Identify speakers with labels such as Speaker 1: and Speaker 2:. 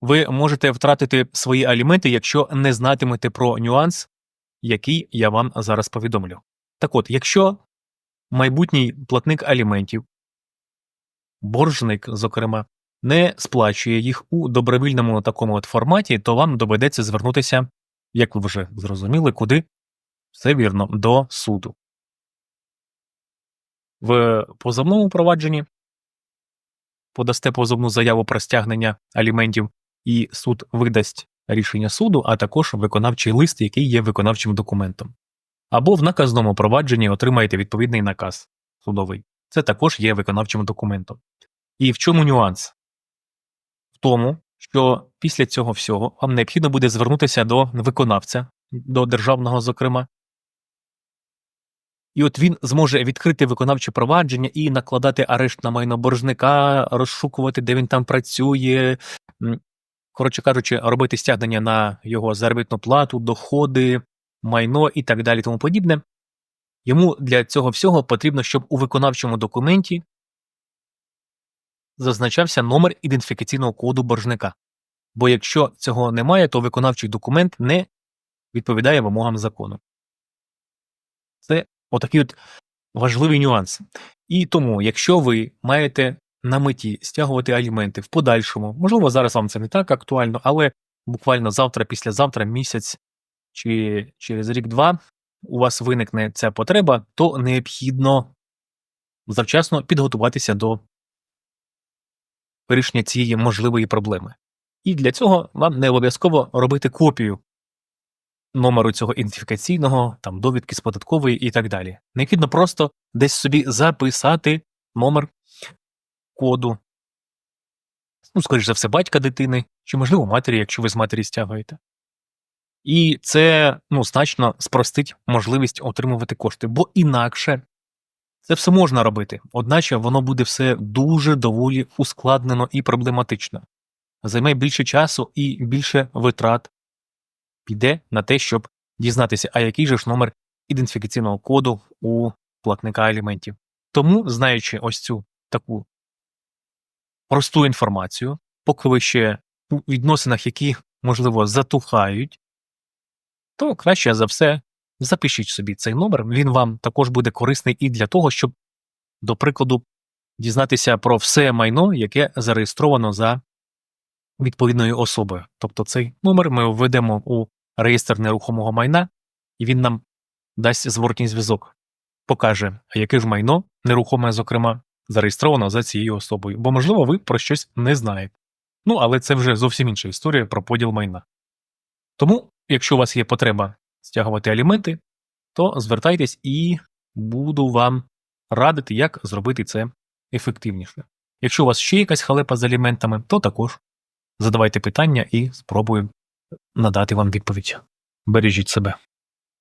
Speaker 1: ви можете втратити свої аліменти, якщо не знатимете про нюанс, який я вам зараз повідомлю. Так от, якщо майбутній платник аліментів, боржник, зокрема, не сплачує їх у добровільному такому от форматі, то вам доведеться звернутися, як ви вже зрозуміли, куди? Все вірно, до суду. В позовному провадженні подасте позовну заяву про стягнення аліментів, і суд видасть рішення суду, а також виконавчий лист, який є виконавчим документом. Або в наказному провадженні отримаєте відповідний наказ судовий. Це також є виконавчим документом. І в чому нюанс? В тому, що після цього всього вам необхідно буде звернутися до виконавця, до державного, зокрема, і от він зможе відкрити виконавче провадження і накладати арешт на майно боржника, розшукувати, де він там працює. Коротше кажучи, робити стягнення на його заробітну плату, доходи, майно і так далі, тому подібне. Йому для цього всього потрібно, щоб у виконавчому документі зазначався номер ідентифікаційного коду боржника. Бо якщо цього немає, то виконавчий документ не відповідає вимогам закону. Це отакий от важливий нюанс. І тому, якщо ви маєте на меті стягувати аліменти в подальшому, можливо, зараз вам це не так актуально, але буквально завтра, післязавтра, місяць чи через рік-два у вас виникне ця потреба, то необхідно завчасно підготуватися до вирішення цієї можливої проблеми. І для цього вам не обов'язково робити копію номеру цього ідентифікаційного, там довідки з податкової і так далі. Необхідно просто десь собі записати номер коду, ну, скоріш за все, батька дитини, чи, можливо, матері, якщо ви з матері стягуєте. І це ну, значно спростить можливість отримувати кошти, бо інакше це все можна робити, одначе воно буде все дуже доволі ускладнено і проблематично. Займе більше часу і більше витрат піде на те, щоб дізнатися, а який же ж номер ідентифікаційного коду у платника аліментів. Тому, знаючи ось цю таку просту інформацію, поки ви ще у відносинах, які, можливо, затухають, то краще за все запишіть собі цей номер. Він вам також буде корисний і для того, щоб, до прикладу, дізнатися про все майно, яке зареєстровано за відповідною особою. Тобто цей номер ми введемо у реєстр нерухомого майна, і він нам дасть зворотній зв'язок, покаже, яке ж майно, нерухоме, зокрема, зареєстровано за цією особою, бо, можливо, ви про щось не знаєте. Ну, але це вже зовсім інша історія про поділ майна. Тому, якщо у вас є потреба стягувати аліменти, то звертайтесь і буду вам радити, як зробити це ефективніше. Якщо у вас ще якась халепа з аліментами, то також задавайте питання і спробую надати вам відповідь. Бережіть себе.